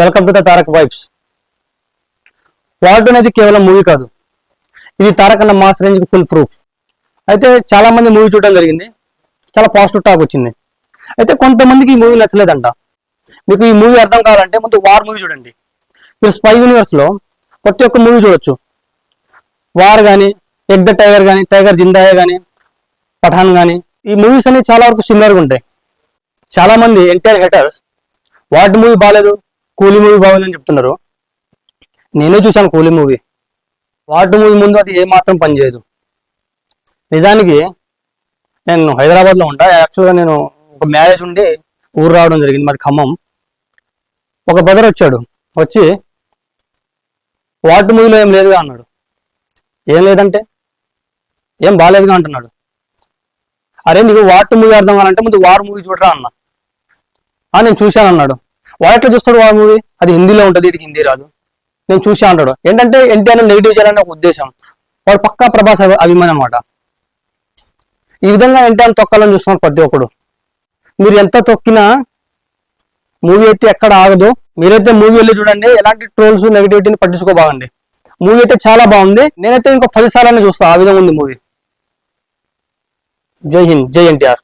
Welcome to the Tarak vibes ward అనేది కేవలం movie కాదు. ఇది తారక్ అన్న మాస్ రేంజ్ ఫుల్ ప్రూఫ్ అయితే చాలా మంది మూవీ చూడడం జరిగింది. చాలా పాజిటివ్ టాక్ వచ్చింది. అయితే కొంతమందికి ఈ మూవీ నచ్చలేదంట. మీకు ఈ మూవీ అర్థం కావాలంటే ముందు వార్ మూవీ చూడండి. మీరు స్పై యూనివర్స్లో ప్రతి ఒక్క మూవీ చూడొచ్చు. వార్ కానీ ఎగ్ ద టైగర్ కానీ టైగర్ జిందాయే కానీ పఠాన్ కానీ ఈ మూవీస్ అనేవి చాలా వరకు సిమిలర్గా ఉంటాయి. చాలామంది ఎన్టీఆర్ హెటర్స్ వాటి మూవీ బాగాలేదు కూలీ మూవీ బాగుందని చెప్తున్నారు. నేనే చూశాను కూలీ మూవీ. వాటి మూవీ ముందు అది ఏ మాత్రం పనిచేయదు నిజానికి నేను హైదరాబాద్లో ఉంటా. యాక్చువల్గా నేను ఒక మ్యారేజ్ ఉండి ఊరు రావడం జరిగింది. మాది ఖమ్మం. ఒక బ్రదర్ వచ్చాడు. వచ్చి వాటి మూవీలో ఏం లేదుగా అన్నాడు. ఏం లేదంటే? ఏం బాగాలేదుగా అంటున్నాడు. అరే నీకు వాట్ మూవీ అర్థం కావాలంటే ముందు వార్ మూవీ చూడరా అన్న. నేను చూశాను అన్నాడు వాడు ఎట్లా చూస్తాడు వాడు మూవీ అది హిందీలో ఉంటుంది వీటికి హిందీ రాదు. నేను చూసా అంటాడు. ఏంటంటే ఎన్టీఆర్ నెగిటివ్ చేయాలని ఒక ఉద్దేశం. వాడు పక్కా ప్రభాస్ అభి- అభిమాని అనమాట ఈ విధంగా ఎన్టీఆర్ తొక్కాలని చూస్తున్నాడు ప్రతి ఒక్కడు. మీరు ఎంత తొక్కినా మూవీ అయితే ఎక్కడ ఆగదు. మీరైతే మూవీ వెళ్ళి చూడండి ఎలాంటి ట్రోల్స్ నెగిటివిటీని పట్టించుకోబాగండి మూవీ అయితే చాలా బాగుంది. నేనైతే ఇంకో పది సార్లు చూస్తా. ఆ విధంగా ఉంది మూవీ జై హింద్ జై ఎన్టీఆర్.